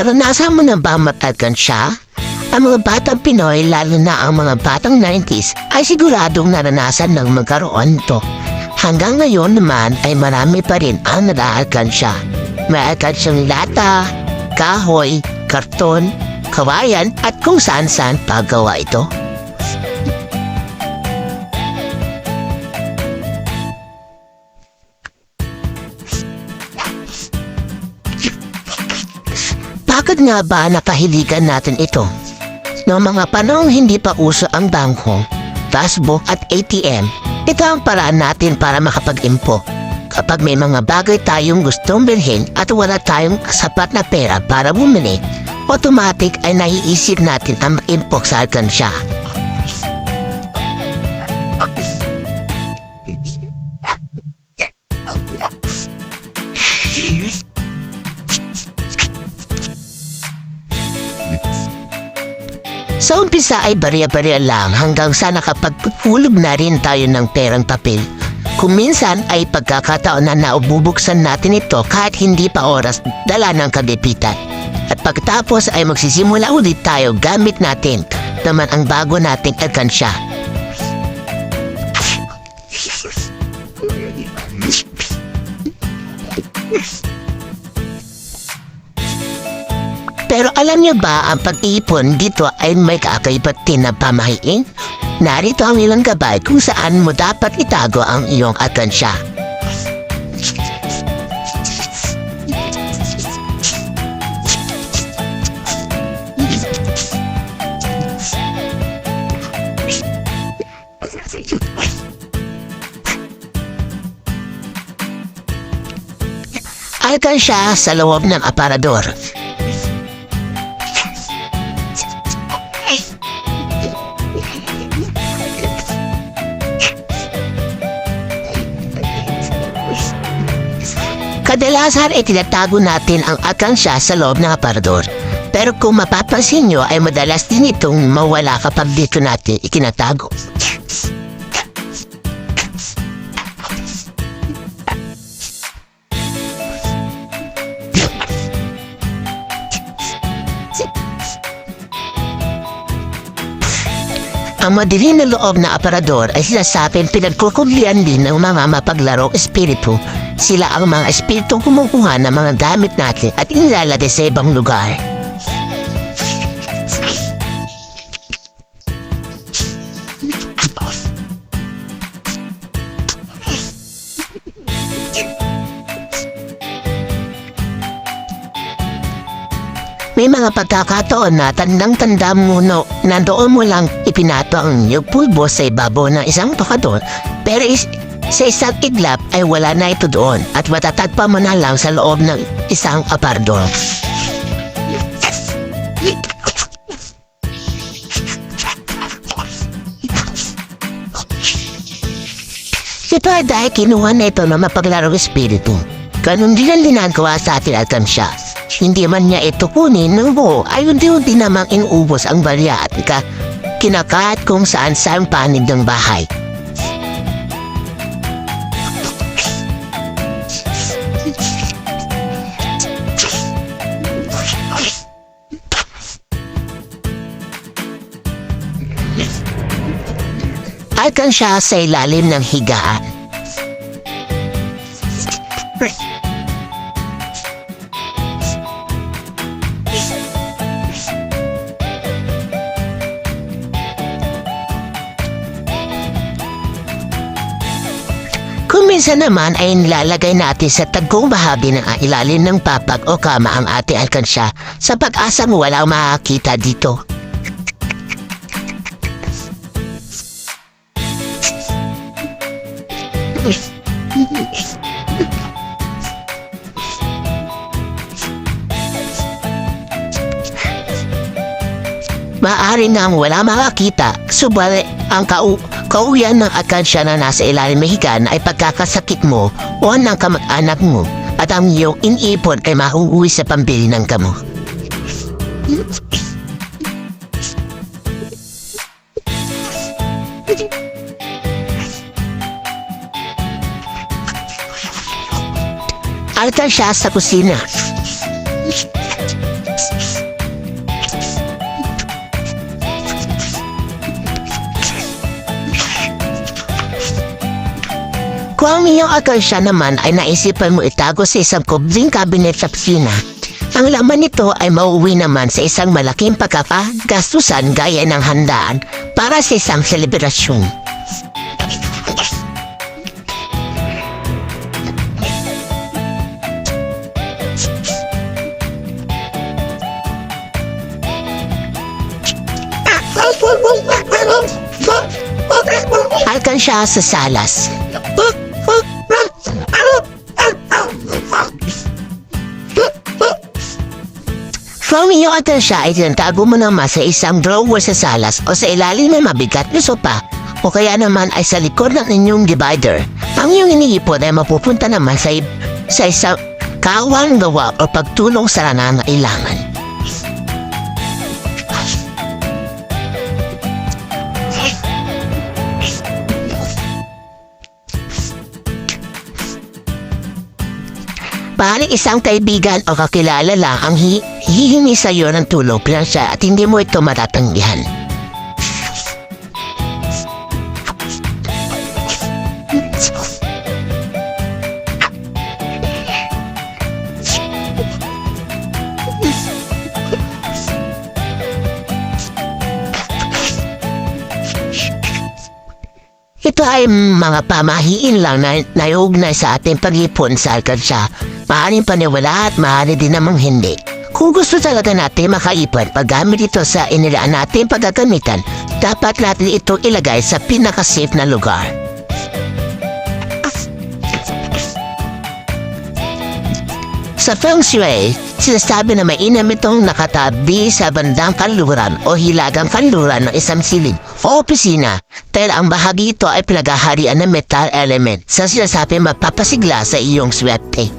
Naranasan mo na ba matagan siya? Ang mga batang Pinoy, lalo na ang mga batang 90s, ay siguradong naranasan ng magkaroon to. Hanggang ngayon naman ay marami pa rin ang naraagan siya. May agad siyang lata, kahoy, karton, kawayan at kung saan-saan pagawa ito. Nga ba napahiligan natin ito? Noong mga panahong hindi pa uso ang bangko, passbook at ATM, ito ang paraan natin para makapag-impo. Kapag may mga bagay tayong gustong bilhin at wala tayong sapat na pera para bumili, automatic ay naiisip natin ang mag-impo sa alkansya. Sa umpisa ay barya-barya lang hanggang sa nakapagpulog na rin tayo ng perang papel. Kung minsan ay pagkakataon na naububuksan natin ito kahit hindi pa oras dala ng kagipitan. At pagtapos ay magsisimula ulit tayo gamit natin naman ang bago nating alkansya. Pero alam niyo ba ang pag-iipon dito ay may kakaibat din na pamahiin? Narito ang ilang gabay kung saan mo dapat itago ang iyong atansya. Alkansya sa loob ng aparador. Kadalasan ay tinatago natin ang akansya sa loob ng aparador. Pero kung mapapansin nyo ay madalas din itong mawala kapag dito natin ikinatago. Ang madilim na loob na aparador ay sinasabing pinagkukublian din ng mga mapaglarong espiritu. Sila ang mga espiritu kumukuha ng mga gamit natin at inilalagay sa ibang lugar. May mga pagkakataon na tandang-tanda mo no, nandoon mo lang ipinato ang iyong pulbo sa ibabaw ng isang pakador, pero is, sa isang iglap ay wala na ito doon at matatagpa mo na lang sa loob ng isang apardor. Ito ay dahil kinuha na ito ng mapaglarong espiritu. Ganun din ang linagawa sa atin at siya. Hindi man niya ito kunin ng buo ay unti-unti namang inuubos ang barya at ka kinakaat kung saan saan panig ng bahay. Alkan siya sa ilalim ng higaan. Minsan naman ay nilalagay natin sa tagong bahagi ng ilalim ng papag o kama ang ating alkansya sa pag-asang walang makakita dito. Maaari nang wala makakita, subalit ang kau kauyan ng akansya na nasa ilalim ng higaan ay pagkakasakit mo o ng kamag-anak mo at ang iyong inipon ay mahuuwi sa pambili ng gamo. Alta siya sa kusina. Kung ang iyong akarsya naman ay naisipan mo itago sa isang kubling cabinet sa kusina, ang laman nito ay mauwi naman sa isang malaking pagkakagastusan gaya ng handaan para sa isang selebrasyon. Halkan siya sa salas. From iyo at siya ay tinatago mo naman sa isang drawer sa salas o sa ilalim ng mabigat na sopa o kaya naman ay sa likod ng inyong divider. Ang iyong iniipon ay mapupunta naman sa, sa isang kawang gawa o pagtulong sa nangangailangan. Paano isang kaibigan o kakilala lang ang hi- hihingi sa iyo ng tulong pinansyal at hindi mo ito matatanggihan? Ito ay mga pamahiin lang na naiugnay sa ating pag-ipon sa alkansya. Maaaring paniwala at maaari din namang hindi. Kung gusto talaga natin makaipon paggamit ito sa inilaan natin paggagamitan, dapat natin ito ilagay sa pinaka-safe na lugar. Sa Feng Shui, sinasabi na mainam itong nakatabi sa bandang kanluran o hilagang kanluran ng isang silid o opisina dahil ang bahagi ito ay pinagaharian ng metal element sa sinasabi mapapasigla sa iyong swerte.